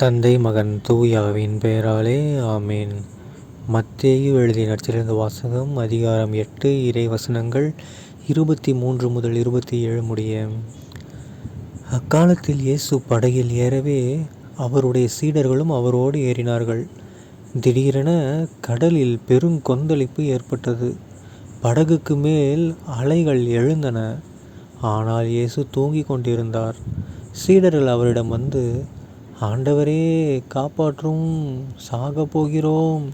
தந்தை மகன் தூயாவின் பெயராலே ஆமேன். மத்தேயு எழுதிய நற்சிறந்த வாசகம் அதிகாரம் எட்டு இறை வசனங்கள் இருபத்தி மூன்று முதல் இருபத்தி ஏழு முடிய. அக்காலத்தில் இயேசு படகில் ஏறவே அவருடைய சீடர்களும் அவரோடு ஏறினார்கள். திடீரென கடலில் பெரும் கொந்தளிப்பு ஏற்பட்டது. படகுக்கு மேல் அலைகள் எழுந்தன. ஆனால் இயேசு தூங்கிக் கொண்டிருந்தார். சீடர்கள் அவரிடம் வந்து ஆண்டவரே காப்பாற்றும் சாக போகிறோம்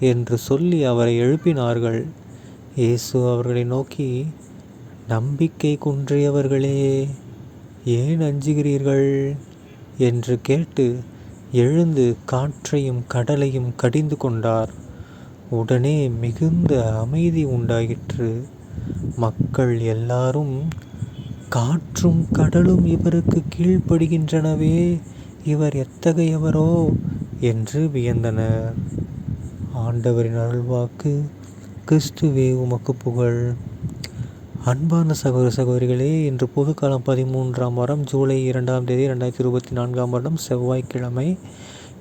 என்று சொல்லி அவரை எழுப்பினார்கள். இயேசு அவர்களை நோக்கி நம்பிக்கை குன்றியவர்களே ஏன் அஞ்சுகிறீர்கள்? என்று கேட்டு எழுந்து காற்றையும் கடலையும் கடிந்து கொண்டார். உடனே மிகுந்த அமைதி உண்டாயிற்று. மக்கள் எல்லாரும் காற்றும் கடலும் இவருக்கு கீழ்ப்படுகின்றனவே இவர் எத்தகையவரோ என்று வியந்தனர். ஆண்டவரின் அருள்வாக்கு கிறிஸ்துவே உமக்கு புகழ். அன்பான சகோதர சகோதரிகளே இன்று பொதுக்காலம் பதிமூன்றாம் வாரம் ஜூலை இரண்டாம் தேதி ரெண்டாயிரத்தி இருபத்தி நான்காம் வருடம் செவ்வாய்க்கிழமை.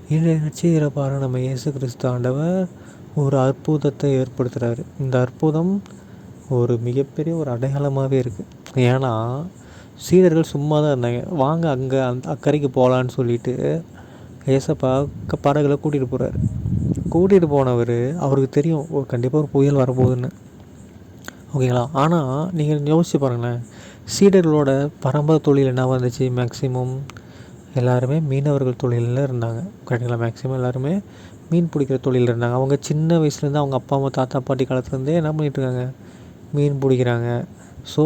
இன்றைய நட்சத்திரப்பார நம்ம இயேசு கிறிஸ்து ஆண்டவர் ஒரு அற்புதத்தை ஏற்படுத்துகிறாரு இந்த அற்புதம் ஒரு மிகப்பெரிய ஒரு அடையாளமாகவே இருக்குது ஏன்னா சீடர்கள் சும்மா தான் இருந்தாங்க. வாங்க அங்கே அந்த அக்கறைக்கு போகலான்னு சொல்லிட்டு ஏசப்பா படகுல கூட்டிகிட்டு போகிறாரு கூட்டிகிட்டு போனவர் அவருக்கு தெரியும் ஒரு கண்டிப்பாக ஒரு புயல் வரப்போகுதுன்னு. ஓகேங்களா? ஆனால் நீங்கள் யோசிச்சு பாருங்களேன். சீடர்களோட பரம்பரை தொழில் என்னவாக இருந்துச்சு? மேக்ஸிமம் எல்லாருமே மீனவர்கள் தொழிலில் இருந்தாங்க. கரெக்டுங்களா மேக்ஸிமம் எல்லாருமே மீன் பிடிக்கிற தொழிலில் இருந்தாங்க. அவங்க சின்ன வயசுலேருந்து அவங்க அப்பா அம்மா தாத்தா பாட்டி காலத்துலேருந்தே என்ன பண்ணிகிட்ருக்காங்க மீன் பிடிக்கிறாங்க. ஸோ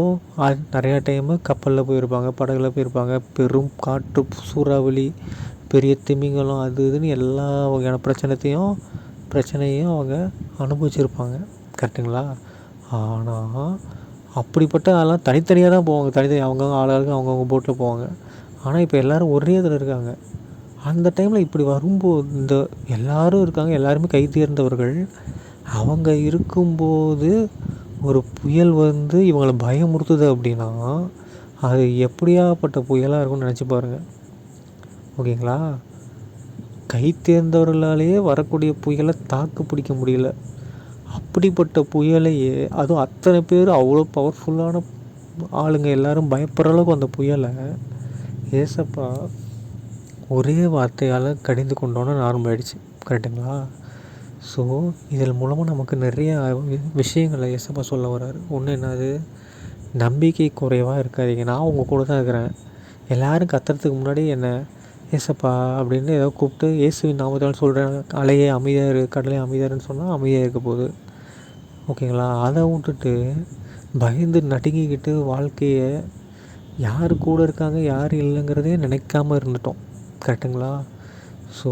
நிறையா டைமு கப்பலில் போயிருப்பாங்க படகுல போயிருப்பாங்க. பெரும் காற்று சூறாவளி பெரிய திமிங்கலம் அது இதுன்னு எல்லா வகையான பிரச்சனத்தையும் பிரச்சனையும் அவங்க அனுபவிச்சிருப்பாங்க. கரெக்டுங்களா ஆனால் அப்படிப்பட்ட அதெல்லாம் தனித்தனியாக தான் போவாங்க. தனித்தனி அவங்கவுங்க ஆளாளுக்கு அவங்கவுங்க போட்டில் போவாங்க. ஆனால் இப்போ எல்லோரும் ஒரே இதில் இருக்காங்க. அந்த டைமில் இப்படி வரும்போது இந்த எல்லோரும் இருக்காங்க எல்லாருமே கை தேர்ந்தவர்கள். அவங்க இருக்கும்போது ஒரு புயல் வந்து இவங்களை பயமுறுத்துது அப்படின்னா அது எப்படியாப்பட்ட புயலாக இருக்கும்னு நினச்சி பாருங்கள் ஓகேங்களா? கை தேர்ந்தவர்களாலேயே வரக்கூடிய புயலை தாக்கு பிடிக்க முடியல. அப்படிப்பட்ட புயலையே அதுவும் அத்தனை பேர் அவ்வளோ பவர்ஃபுல்லான ஆளுங்க எல்லாரும் பயப்படுற அளவுக்கு அந்த புயலை ஏசப்பா ஒரே வார்த்தையால் கடிந்து கொண்டோன்னு நார்மல் ஆயிடுச்சு. கரெக்டுங்களா ஸோ இதன் மூலமாக நமக்கு நிறையா விஷயங்களை ஏசப்பா சொல்ல வர்றாரு. ஒன்று என்னது? நம்பிக்கை குறைவாக இருக்காதீங்க. நான் உங்கள் கூட தான் இருக்கிறேன். எல்லோரும் கத்துறதுக்கு முன்னாடி என்ன? ஏசப்பா அப்படின்னு ஏதோ கூப்பிட்டு இயேசுவின் நாமத்தால் சொல்கிறேன் அலையே அமைதியாக இரு கடலே அமைதியாருன்னு சொன்னால் அமைதியாக இருக்க போகுது. ஓகேங்களா? அதை விட்டுட்டு பயந்து நடுங்கிக்கிட்டு வாழ்க்கையை யார் கூட இருக்காங்க யார் இல்லைங்கிறதே நினைக்காம இருந்துட்டோம். கரெக்டுங்களா ஸோ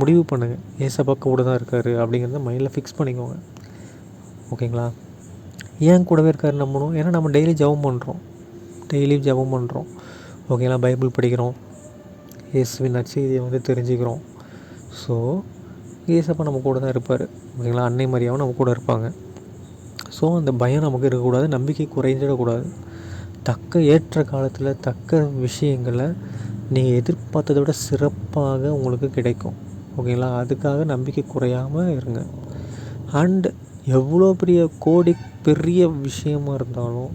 முடிவு பண்ணுங்கள் ஏசப்பா கூட தான் இருக்கார் அப்படிங்கிறத மைண்டில் ஃபிக்ஸ் பண்ணிக்கோங்க. ஓகேங்களா? ஏன் கூடவே இருக்காரு நம்பணும். ஏன்னா நம்ம டெய்லி ஜபம் பண்ணுறோம் டெய்லி ஜபம் பண்ணுறோம் ஓகேங்களா? பைபிள் படிக்கிறோம். இயேசுவின் நற்செய்தியை வந்து தெரிஞ்சுக்கிறோம். ஸோ ஏசப்பா நம்ம கூட தான் இருப்பார். ஓகேங்களா? அன்னை மரியாவும் நம்ம கூட இருப்பாங்க. ஸோ அந்த பயம் நமக்கு இருக்கக்கூடாது. நம்பிக்கை குறைஞ்சிடக்கூடாது. தக்க ஏற்ற காலத்தில் தக்க விஷயங்களை நீங்கள் எதிர்பார்த்ததை விட சிறப்பாக உங்களுக்கு கிடைக்கும். ஓகேங்களா? அதுக்காக நம்பிக்கை குறையாமல் இருங்க. அண்டு எவ்வளோ பெரிய கோடி பெரிய விஷயமா இருந்தாலும்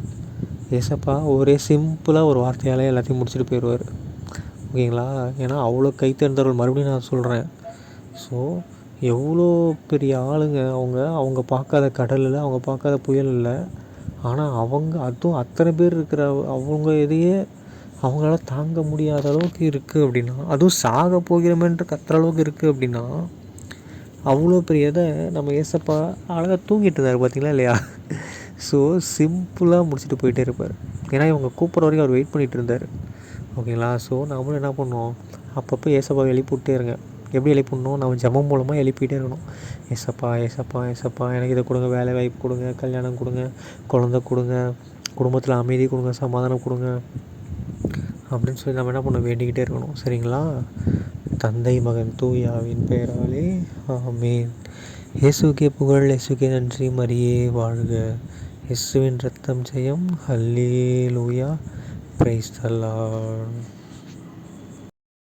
ஏசப்பா ஒரே சிம்பிளாக ஒரு வார்த்தையாலே எல்லாத்தையும் முடிச்சுட்டு போயிடுவார். ஓகேங்களா? ஏன்னா அவ்வளோ கை தேர்ந்தவர்கள் மறுபடியும் நான் சொல்கிறேன் ஸோ எவ்வளோ பெரிய ஆளுங்க அவங்க அவங்க பார்க்காத கடலில் அவங்க பார்க்காத புயல் இல்லை. ஆனால் அவங்க அதுவும் அத்தனை பேர் இருக்கிற அவங்க இதையே அவங்களால தாங்க முடியாத அளவுக்கு இருக்குது அப்படின்னா அதுவும் சாக போகிறோமேன்ற கத்துற அளவுக்கு இருக்குது அப்படின்னா அவ்வளோ பெரிய இதை நம்ம ஏசப்பா அழகாக தூங்கிட்டு இருந்தார் பார்த்தீங்களா இல்லையா? ஸோ சிம்பிளாக முடிச்சுட்டு போயிட்டே இருப்பார். ஏன்னா இவங்க கூப்பிட்ற வரைக்கும் அவர் வெயிட் பண்ணிகிட்டு இருந்தார். ஓகேங்களா ஸோ நாமளும் என்ன பண்ணுவோம்? அப்பப்போ ஏசப்பா எழுப்பிவிட்டே இருங்க. எப்படி எழுப்பிடணும் நம்ம ஜமம் மூலமாக எழுப்பிகிட்டே இருக்கணும். ஏசப்பா ஏசப்பா ஏசப்பா எனக்கு இதை கொடுங்க வேலை வாய்ப்பு கொடுங்க கல்யாணம் கொடுங்க குழந்த கொடுங்க குடும்பத்தில் அமைதி கொடுங்க சமாதானம் கொடுங்க. அப்படின்னு சொல்லி நம்ம என்ன பண்ண வேண்டிக்கிட்டே இருக்கணும். சரிங்களா? தந்தை மகன் தூயாவின் பெயராலே. ஆமீன். இயேசுக்கே புகழ் இயேசுக்கே நன்றி. மரியே வாழ்க. இயேசுவின் ரத்தம் ஜெயம். ஹல்லே லூயா பிரைஸ் தல்லா